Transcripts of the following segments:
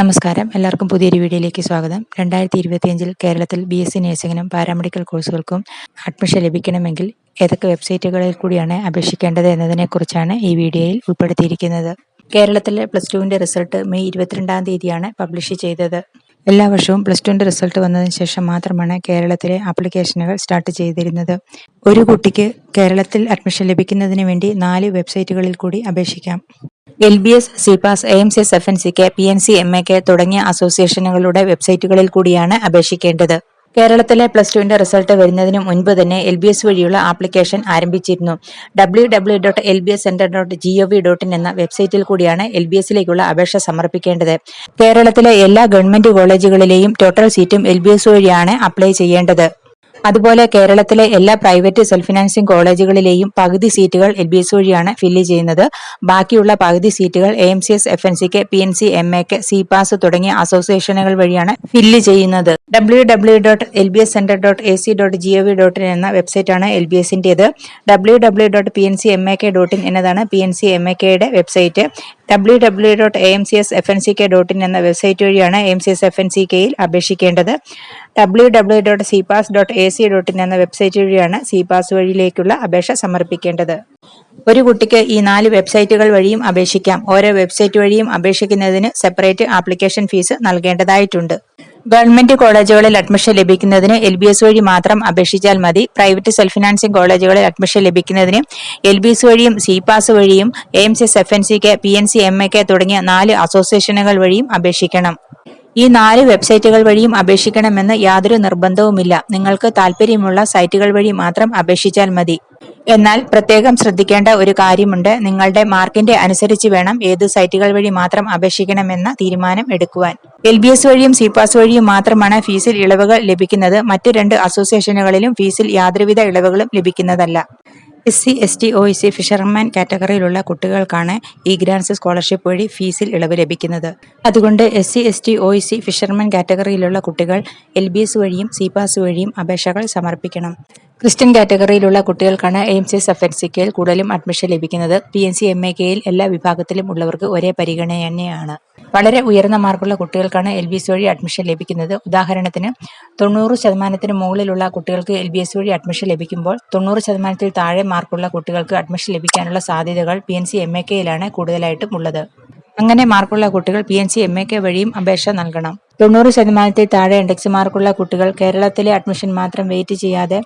നമസ്കാരം. എല്ലാവർക്കും പുതിയൊരു വീഡിയോയിലേക്ക് സ്വാഗതം. രണ്ടായിരത്തി ഇരുപത്തിയഞ്ചിൽ കേരളത്തിൽ ബി എസ് സി നഴ്സിംഗിനും പാരാമെഡിക്കൽ കോഴ്സുകൾക്കും അഡ്മിഷൻ ലഭിക്കണമെങ്കിൽ ഏതൊക്കെ വെബ്സൈറ്റുകളിൽ കൂടിയാണ് അപേക്ഷിക്കേണ്ടത് എന്നതിനെക്കുറിച്ചാണ് ഈ വീഡിയോയിൽ ഉൾപ്പെടുത്തിയിരിക്കുന്നത്. കേരളത്തിലെ പ്ലസ് ടുവിന്റെ റിസൾട്ട് മെയ് ഇരുപത്തിരണ്ടാം തീയതിയാണ് പബ്ലിഷ് ചെയ്തത്. എല്ലാ വർഷവും പ്ലസ് ടുവിന്റെ റിസൾട്ട് വന്നതിന് ശേഷം മാത്രമാണ് കേരളത്തിലെ ആപ്ലിക്കേഷനുകൾ സ്റ്റാർട്ട് ചെയ്തിരുന്നത്. ഒരു കുട്ടിക്ക് കേരളത്തിൽ അഡ്മിഷൻ ലഭിക്കുന്നതിന് വേണ്ടി നാല് വെബ്സൈറ്റുകളിൽ കൂടി അപേക്ഷിക്കാം. L B S CPAS A M C S F N C K P N C M A K തുടങ്ങിയ അസോസിയേഷനുകളുടെ വെബ്സൈറ്റുകളിൽ കൂടിയാണ് അപേക്ഷിക്കേണ്ടത്. കേരളത്തിലെ പ്ലസ് ടുവിന്റെ റിസൾട്ട് വരുന്നതിന് മുൻപ് തന്നെ എൽ ബി എസ് വഴിയുള്ള ആപ്ലിക്കേഷൻ ആരംഭിച്ചിരുന്നു. W W dot L B S centre dot G O V dot in എന്ന വെബ്സൈറ്റിൽ കൂടിയാണ് എൽ ബി എസിലേക്കുള്ള അപേക്ഷ സമർപ്പിക്കേണ്ടത്. കേരളത്തിലെ എല്ലാ ഗവൺമെന്റ് കോളേജുകളിലെയും ടോട്ടൽ സീറ്റും എൽ ബി എസ് വഴിയാണ് അപ്ലൈ ചെയ്യേണ്ടത്. അതുപോലെ കേരളത്തിലെ എല്ലാ പ്രൈവറ്റ് സെൽഫ് ഫിനാൻസിംഗ് കോളേജുകളിലെയും പകുതി സീറ്റുകൾ എൽ ബി എസ് വഴിയാണ് ഫില്ല് ചെയ്യുന്നത്. ബാക്കിയുള്ള പകുതി സീറ്റുകൾ A M C S F N സിക്ക് പി എൻ സി എം എക്ക് സി പാസ് തുടങ്ങിയ അസോസിയേഷനുകൾ വഴിയാണ് ഫില്ല് ചെയ്യുന്നത്. W W dot L B S centre dot A C dot G O V dot in എന്ന വെബ്സൈറ്റാണ് L B എസിന്റേത് W W dot P N C M A K dot in എന്നതാണ് P N C M A കെയുടെ website. W W dot A M C S F N C K dot in എന്ന website വഴിയാണ് M C S F N C കെയിൽ അപേക്ഷിക്കേണ്ടത്. W W dot C PAS dot A C dot in എന്ന website വഴിയാണ് C PAS വഴിയിലേക്കുള്ള അപേക്ഷ സമർപ്പിക്കേണ്ടത്. ഒരു കുട്ടിക്ക് ഈ നാല് വെബ്സൈറ്റുകൾ വഴിയും അപേക്ഷിക്കാം. ഓരോ വെബ്സൈറ്റ് വഴിയും അപേക്ഷിക്കുന്നതിന് സെപ്പറേറ്റ് ആപ്ലിക്കേഷൻ ഫീസ് നൽകേണ്ടതായിട്ടുണ്ട്. ഗവൺമെന്റ് കോളേജുകളിൽ അഡ്മിഷൻ ലഭിക്കുന്നതിന് എൽ ബി എസ് വഴി മാത്രം അപേക്ഷിച്ചാൽ മതി. പ്രൈവറ്റ് സെൽഫ് ഫിനാൻസിംഗ് കോളേജുകളിൽ അഡ്മിഷൻ ലഭിക്കുന്നതിന് എൽ ബി എസ് വഴിയും സി പാസ് വഴിയും AIIMS M C F N C K P N C M A K തുടങ്ങിയ നാല് അസോസിയേഷനുകൾ വഴിയും അപേക്ഷിക്കണം. ഈ നാല് വെബ്സൈറ്റുകൾ വഴിയും അപേക്ഷിക്കണമെന്ന് യാതൊരു നിർബന്ധവുമില്ല. നിങ്ങൾക്ക് താല്പര്യമുള്ള സൈറ്റുകൾ വഴി മാത്രം അപേക്ഷിച്ചാൽ മതി. എന്നാൽ പ്രത്യേകം ശ്രദ്ധിക്കേണ്ട ഒരു കാര്യമുണ്ട്. നിങ്ങളുടെ മാർക്കിന്റെ അനുസരിച്ച് വേണം ഏത് സൈറ്റുകൾ വഴി മാത്രം അപേക്ഷിക്കണമെന്ന തീരുമാനം എടുക്കുവാൻ. എൽ ബി എസ് വഴിയും സി പാസ് വഴിയും മാത്രമാണ് ഫീസിൽ ഇളവുകൾ ലഭിക്കുന്നത്. മറ്റു രണ്ട് അസോസിയേഷനുകളിലും ഫീസിൽ യാതൊരുവിധ ഇളവുകളും ലഭിക്കുന്നതല്ല. S C S T O C fisherman കാറ്റഗറിയിലുള്ള കുട്ടികൾക്കാണ് ഈ ഗ്രാൻസ് സ്കോളർഷിപ്പ് വഴി ഫീസിൽ ഇളവ് ലഭിക്കുന്നത്. അതുകൊണ്ട് S C S T O C fisherman കാറ്റഗറിയിലുള്ള കുട്ടികൾ എൽ ബി എസ് വഴിയും സി പാസ് വഴിയും അപേക്ഷകൾ സമർപ്പിക്കണം. ക്രിസ്ത്യൻ കാറ്റഗറിയിലുള്ള കുട്ടികൾക്കാണ് M C S F N C കെയിൽ കൂടുതലും അഡ്മിഷൻ ലഭിക്കുന്നത്. P N C M A കെയിൽ എല്ലാ വിഭാഗത്തിലും ഉള്ളവർക്ക് ഒരേ പരിഗണന തന്നെയാണ് വളരെ ഉയർന്ന മാർക്കുള്ള കുട്ടികൾക്കാണ് എൽ ബി എസ് വഴി അഡ്മിഷൻ ലഭിക്കുന്നത്. ഉദാഹരണത്തിന് തൊണ്ണൂറ് ശതമാനത്തിന് മുകളിലുള്ള കുട്ടികൾക്ക് എൽ ബി എസ് വഴി അഡ്മിഷൻ ലഭിക്കുമ്പോൾ തൊണ്ണൂറ് ശതമാനത്തിൽ താഴെ മാർക്കുള്ള കുട്ടികൾക്ക് അഡ്മിഷൻ ലഭിക്കാനുള്ള സാധ്യതകൾ P N C M A കെയിലാണ് കൂടുതലായിട്ടും ഉള്ളത്. അങ്ങനെ മാർക്കുള്ള കുട്ടികൾ P N C M A K വഴിയും അപേക്ഷ നൽകണം. തൊണ്ണൂറ് ശതമാനത്തിൽ താഴെ ഇൻഡെക്സ് മാർക്കുള്ള കുട്ടികൾ കേരളത്തിലെ അഡ്മിഷൻ മാത്രം വെയിറ്റ് ചെയ്യാതെ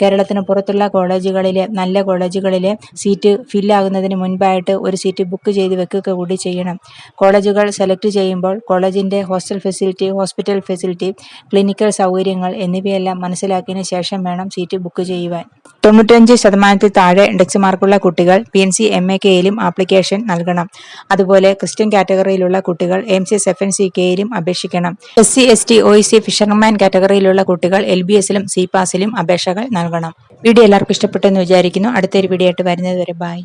കേരളത്തിന് പുറത്തുള്ള കോളേജുകളിലെ നല്ല കോളേജുകളിലെ സീറ്റ് ഫില്ലാകുന്നതിന് മുൻപായിട്ട് ഒരു സീറ്റ് ബുക്ക് ചെയ്ത് വെക്കുക കൂടി ചെയ്യണം. കോളേജുകൾ സെലക്ട് ചെയ്യുമ്പോൾ കോളേജിന്റെ hostel facility hospital facility clinical സൗകര്യങ്ങൾ എന്നിവയെല്ലാം മനസ്സിലാക്കിയതിന് ശേഷം വേണം സീറ്റ് ബുക്ക് ചെയ്യുവാൻ. തൊണ്ണൂറ്റഞ്ച് ശതമാനത്തിൽ താഴെ ഇൻഡെക്സ് മാർക്കുള്ള കുട്ടികൾ P N C M A കെയിലും application നൽകണം. അതുപോലെ ക്രിസ്ത്യൻ കാറ്റഗറിയിലുള്ള കുട്ടികൾ M C S F N C കെയിലും അപേക്ഷിക്കണം. S C S T O C fisherman കാറ്റഗറിയിലുള്ള കുട്ടികൾ എൽ ബി എസിലും സി പാസിലും അപേക്ഷകൾ നൽകണം. വീഡിയോ എല്ലാവർക്കും ഇഷ്ടപ്പെട്ടെന്ന് വിചാരിക്കുന്നു. അടുത്തൊരു വീഡിയോ ആയിട്ട് വരുന്നത് വരെ ബൈ.